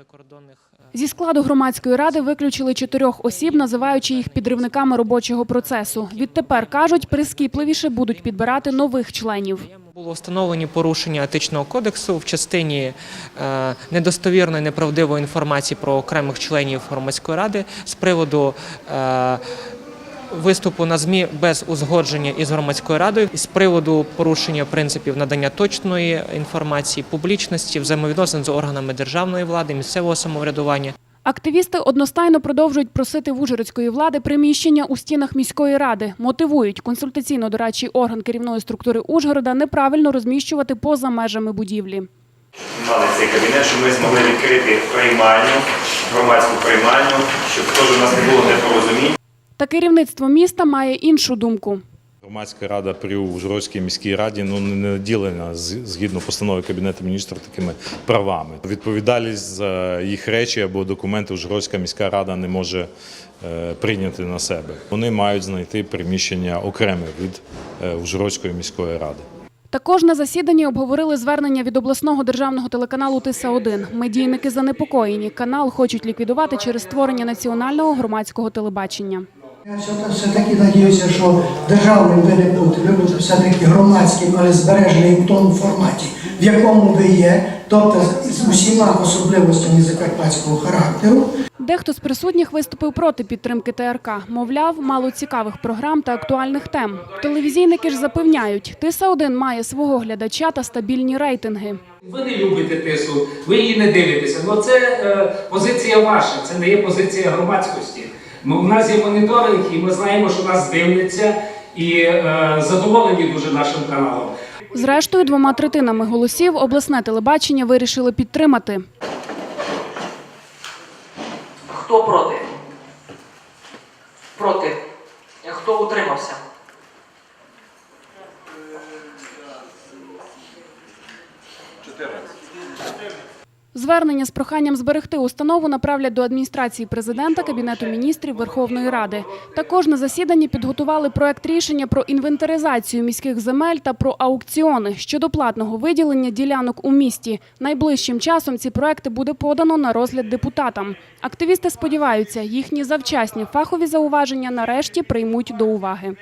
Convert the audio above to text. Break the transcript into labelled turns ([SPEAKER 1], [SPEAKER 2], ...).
[SPEAKER 1] е,
[SPEAKER 2] Зі складу громадської ради виключили чотирьох осіб, називаючи їх підривниками робочого процесу. Відтепер кажуть, прискіпливіше будуть підбирати нових членів.
[SPEAKER 1] було встановлені порушення етичного кодексу в частині е, недостовірної неправдивої інформації про окремих членів громадської ради з приводу. Виступу на ЗМІ без узгодження із громадською радою з приводу порушення принципів надання точної інформації, публічності, взаємовідносин з органами державної влади, місцевого самоврядування.
[SPEAKER 2] Активісти одностайно продовжують просити в Ужгородської влади приміщення у стінах міської ради. Мотивують консультаційно-дорадчий орган керівної структури Ужгорода неправильно розміщувати поза межами будівлі.
[SPEAKER 3] мали цей кабінет, щоб ми змогли відкрити приймальню, громадську приймальню, щоб теж у нас не було непорозумінь.
[SPEAKER 2] Та керівництво міста має іншу думку.
[SPEAKER 4] Громадська рада при Ужгородській міській раді ну не наділена згідно постанови Кабінету міністрів такими правами. Відповідальність за їх речі або документи Ужгородська міська рада не може е, прийняти на себе. Вони мають знайти приміщення окреме від е, Ужгородської міської ради.
[SPEAKER 2] Також на засіданні обговорили звернення від обласного державного телеканалу Тиса 1 Медійники занепокоєні. Канал хочуть ліквідувати через створення національного громадського телебачення.
[SPEAKER 5] Я все- все-таки надіюся, що державним ви не будете, ви будете все-таки громадським, але збережений в тому форматі, в якому ви є, тобто з з усіма особливостями закарпатського характеру.
[SPEAKER 2] Дехто з присутніх виступив проти підтримки ТРК. Мовляв, мало цікавих програм та актуальних тем. Телевізійники ж запевняють, Тиса 1 має свого глядача та стабільні рейтинги.
[SPEAKER 6] Ви не любите тису, ви її не дивитеся. Ну це е, позиція ваша, це не є позиція громадськості. Ми, у нас є моніторинг, і ми знаємо, що нас дивляться і е, задоволені дуже нашим каналом.
[SPEAKER 2] Зрештою, двома третинами голосів обласне телебачення вирішили підтримати.
[SPEAKER 7] Хто проти? Проти. Хто утримався?
[SPEAKER 2] Звернення з проханням зберегти установу направлять до адміністрації президента, кабінету міністрів Верховної Ради. Також на засіданні підготували проект рішення про інвентаризацію міських земель та про аукціони щодо платного виділення ділянок у місті. Найближчим часом ці проекти буде подано на розгляд депутатам. Активісти сподіваються, їхні завчасні фахові зауваження нарешті приймуть до уваги.